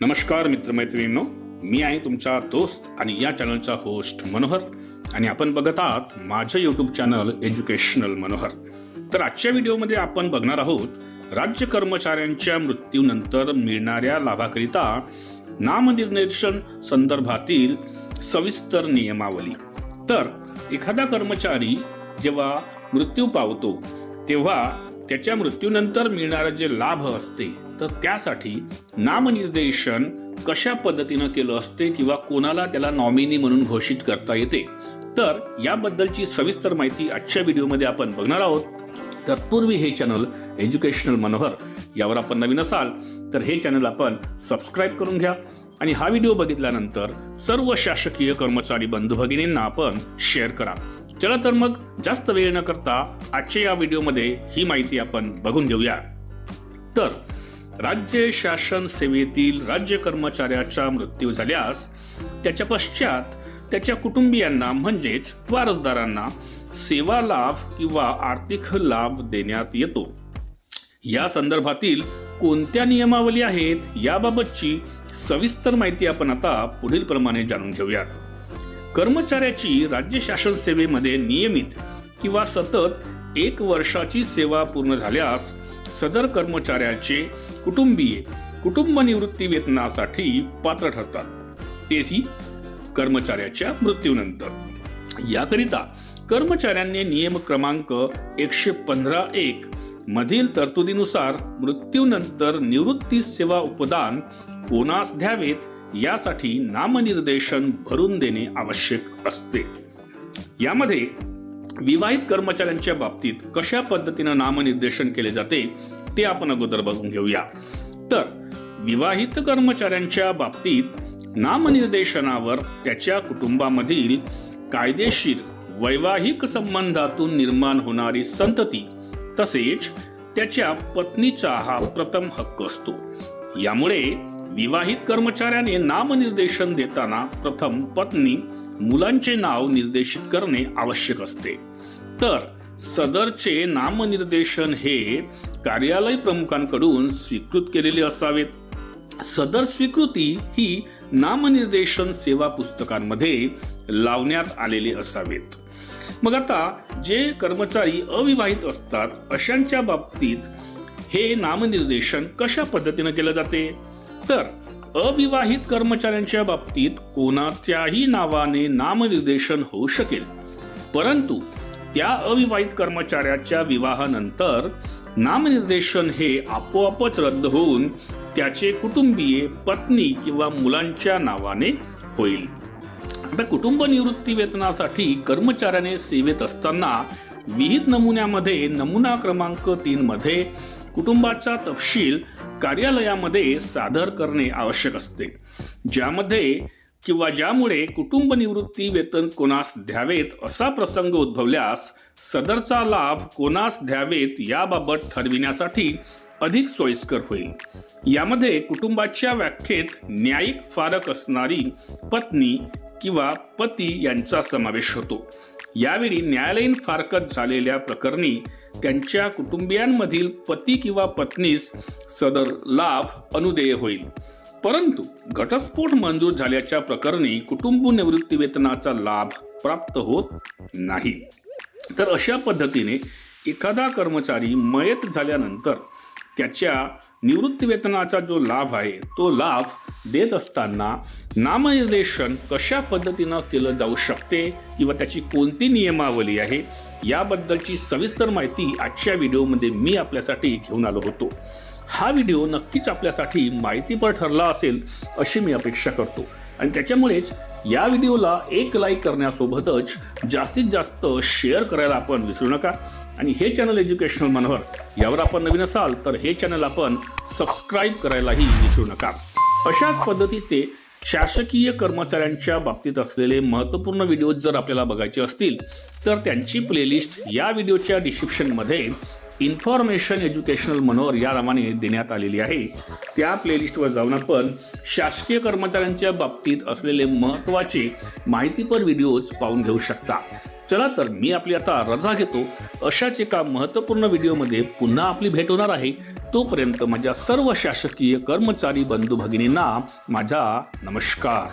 नमस्कार मित्रमैत्रिणींनो मी आहे तुमचा दोस्त आणि या चॅनलचा होस्ट मनोहर आणि आपण बघत आहात माझं यूट्यूब चॅनल एज्युकेशनल मनोहर. तर आजच्या व्हिडिओमध्ये आपण बघणार आहोत राज्य कर्मचाऱ्यांच्या मृत्यूनंतर मिळणाऱ्या लाभाकरिता नामनिर्देशन संदर्भातील सविस्तर नियमावली. तर एखादा कर्मचारी जेव्हा मृत्यू पावतो तेव्हा त्याच्या मृत्यूनंतर मिळणारे जे लाभ असते तर त्यासाठी नामनिर्देशन कशा पद्धतीनं केलं असते किंवा कोणाला त्याला नॉमिनी म्हणून घोषित करता येते तर याबद्दलची सविस्तर माहिती आजच्या व्हिडिओमध्ये आपण बघणार आहोत. तत्पूर्वी हे चॅनल एज्युकेशनल मनोहर यावर आपण नवीन असाल तर हे चॅनल आपण सबस्क्राईब करून घ्या. आणि हा व्हिडिओ बघितल्यानंतर सर्व शासकीय कर्मचारी बंधू भगिनींना आपण शेअर करा. चला तर मग जास्त वेळ न करता आजच्या या व्हिडिओमध्ये ही माहिती आपण बघून घेऊया. तर राज्य शासन सेवेतील राज्य कर्मचाऱ्याचा मृत्यू झाल्यास त्याच्या पश्चात त्याच्या कुटुंबियांना म्हणजेच वारसदारांना सेवा लाभ किंवा आर्थिक लाभ देण्यात येतो. या संदर्भातील कोणत्या नियमावली आहेत याबाबतची सविस्तर माहिती आपण आता पुढील प्रमाणे जाणून घेऊयात. कर्मचाऱ्याची राज्य शासन सेवेमध्ये नियमित किंवा सतत एक वर्षाची सेवा पूर्ण झाल्यास सदर कर्मचाऱ्याचे कुटुंबीय कुटुंब निवृत्ती वेतनासाठी पात्र ठरतात. तेही कर्मचाऱ्याच्या मृत्यूनंतर. याकरिता कर्मचाऱ्यांनी नियम क्रमांक एकशे पंधरा एक मधील तरतुदीनुसार मृत्यूनंतर निवृत्ती सेवा उपदान कोणास द्यावेत यासाठी नामनिर्देशन भरून देणे आवश्यक असते. यामध्ये विवाहित कर्मचाऱ्यांच्या बाबतीत कशा पद्धतीनं नामनिर्देशन केले जाते ते आपण अगोदर बघून घेऊया. तर विवाहित कर्मचाऱ्यांच्या बाबतीत नामनिर्देशनावर त्याच्या कुटुंबामधील कायदेशीर वैवाहिक संबंधातून निर्माण होणारी संतती तसेच त्याच्या पत्नीचा हा प्रथम हक्क असतो. यामुळे विवाहित कर्मचाऱ्याने नामनिर्देशन देताना प्रथम पत्नी मुलांचे नाव निर्देशित करणे आवश्यक असते. तर सदरचे नामनिर्देशन हे कार्यालय प्रमुखांकडून स्वीकृत केलेले असावेत. सदर स्वीकृती ही नामनिर्देशन सेवा पुस्तकांमध्ये लावण्यात आलेले असावेत. मग आता जे कर्मचारी अविवाहित असतात अशांच्या बाबतीत हे नामनिर्देशन कशा पद्धतीनं केलं जाते? तर अविवाहित कर्मचाऱ्यांच्या बाबतीत कोणाच्याही नावाने नामनिर्देशन होऊ शकेल. परंतु त्या अविवाहित कर्मचाऱ्याच्या विवाहानंतर नामनिर्देशन हे आपोआपच रद्द होऊन त्याचे कुटुंबीय पत्नी किंवा मुलांच्या नावाने होईल. आता कुटुंब निवृत्ती वेतनासाठी कर्मचाऱ्याने सेवेत असताना विहित नमुन्यामध्ये नमुना क्रमांक तीनमध्ये कुटुंबाचा तपशील कार्यालयामध्ये सादर करणे आवश्यक असते. ज्यामध्ये किंवा ज्यामुळे कुटुंब निवृत्ती वेतन कोणास द्यावेत असा प्रसंग उद्भवल्यास सदरचा लाभ कोणास द्यावेत याबाबत ठरविण्यासाठी अधिक सोयीस्कर होईल. यामध्ये कुटुंबाच्या व्याख्येत न्यायिक फारक असणारी पत्नी किंवा पती यांचा समावेश होतो. यावेळी न्यायालयीन फारकत झालेल्या प्रकरणी त्यांच्या कुटुंबियांमधील पती किंवा पत्नीस सदर लाभ अनुदेय होईल. परंतु घटस्फोट मंजूर झाल्याच्या प्रकरणी कुटुंब निवृत्ती वेतनाचा लाभ प्राप्त होत नाही. तर अशा पद्धतीने एखादा कर्मचारी मयत झाल्यानंतर त्याच्या निवृत्ती वेतनाचा जो लाभ आहे तो लाभ देत असताना नामनिर्देशन कशा पद्धतीनं केलं जाऊ शकते किंवा त्याची कोणती नियमावली आहे याबद्दलची सविस्तर माहिती आजच्या व्हिडिओमध्ये मी आपल्यासाठी घेऊन आलो होतो. हा व्हिडिओ नक्कीच आपल्यासाठी माहितीपर ठरला असेल अशी मी अपेक्षा करतो. आणि त्याच्यामुळेच या व्हिडिओला एक लाईक करण्यासोबतच जास्तीत जास्त शेअर करायला आपण विसरू नका. आणि हे चॅनल एज्युकेशनल मनोहर यावर आपण नवीन असाल तर हे चॅनल आपण सबस्क्राईब करायलाही विसरू नका. अशाच पद्धतीचे शासकीय कर्मचाऱ्यांच्या बाबतीत असलेले महत्त्वपूर्ण व्हिडिओज जर आपल्याला बघायचे असतील तर त्यांची प्लेलिस्ट या व्हिडिओच्या डिस्क्रिप्शनमध्ये इन्फॉर्मेशन एज्युकेशनल मनोहर या नावाने देण्यात आलेली आहे. त्या प्लेलिस्टवर जाऊन आपण शासकीय कर्मचाऱ्यांच्या बाबतीत असलेले महत्त्वाचे माहितीपर व्हिडिओज पाहून घेऊ शकता. चला तर मी आपली आता रजा घेतो. अशाच एका महत्त्वपूर्ण व्हिडिओमध्ये पुन्हा आपली भेट होणार आहे. तोपर्यंत माझ्या सर्व शासकीय कर्मचारी बंधू भगिनींना माझा नमस्कार.